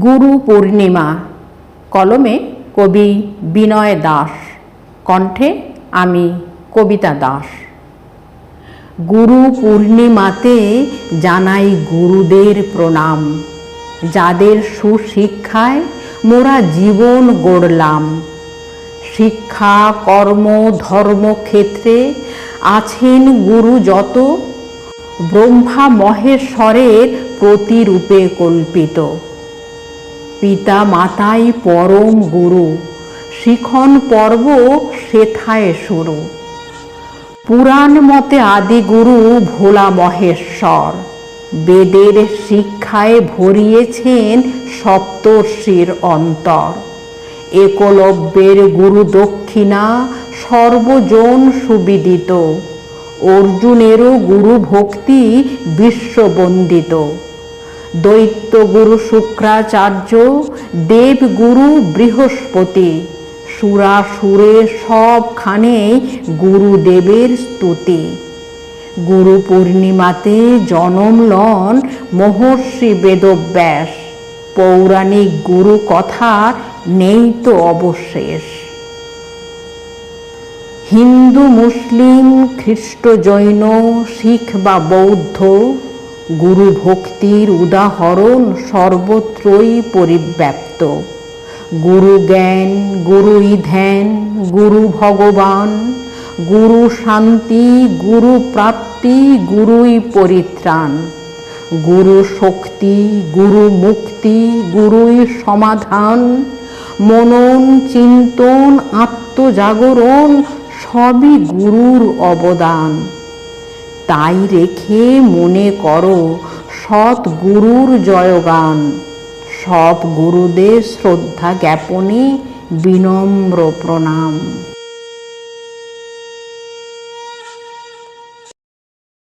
গুরু পূর্ণিমা। কলমে কবি বিনয় দাস। কণ্ঠে আমি কবিতা দাস। গুরু পূর্ণিমাতে জানাই গুরুদের প্রণাম। যাদের সুশিক্ষায় মোরা জীবন গড়লাম। শিক্ষা, কর্ম ধর্মক্ষেত্রে আছেন গুরু যত। ব্রহ্মা মহেশ্বরের প্রতিরূপে কল্পিত। পিতা মাতাই পরম গুরু, শিখন পর্ব সেথায় শুরু। পুরাণ মতে আদিগুরু ভোলা মহেশ্বর, বেদের শিক্ষায় ভরিয়েছেন সপ্তর্ষির অন্তর। একলব্যের গুরু দক্ষিণা সর্বজন সুবিদিত, অর্জুনেরও গুরু ভক্তি বিশ্ববন্দিত। দৈত্য গুরু শুক্রাচার্য, দেবগুরু বৃহস্পতি। সুরাসুরে সবখানে গুরুদেবের স্তুতি। গুরু পূর্ণিমাতে জনম লন মহর্ষি বেদব্যাস। পৌরাণিক গুরু কথা নেই তো অবশেষ। হিন্দু, মুসলিম, খ্রিস্ট, জৈন, শিখ বা বৌদ্ধ গুরু ভক্তির উদাহরণ সর্বত্রই পরিব্যাপ্ত। গুরু জ্ঞান গুরুই ধ্যান গুরু ভগবান, গুরু শান্তি, গুরু প্রাপ্তি, গুরুই পরিত্রাণ। গুরু শক্তি, গুরু মুক্তি, গুরুই সমাধান, মনন, চিন্তন, আত্মজাগরণ সবই গুরুর অবদান। তাই রেখে মনে করো সৎ গুরুর জয়গান। সব গুরুদের শ্রদ্ধা জ্ঞাপনে বিনম্র প্রণাম।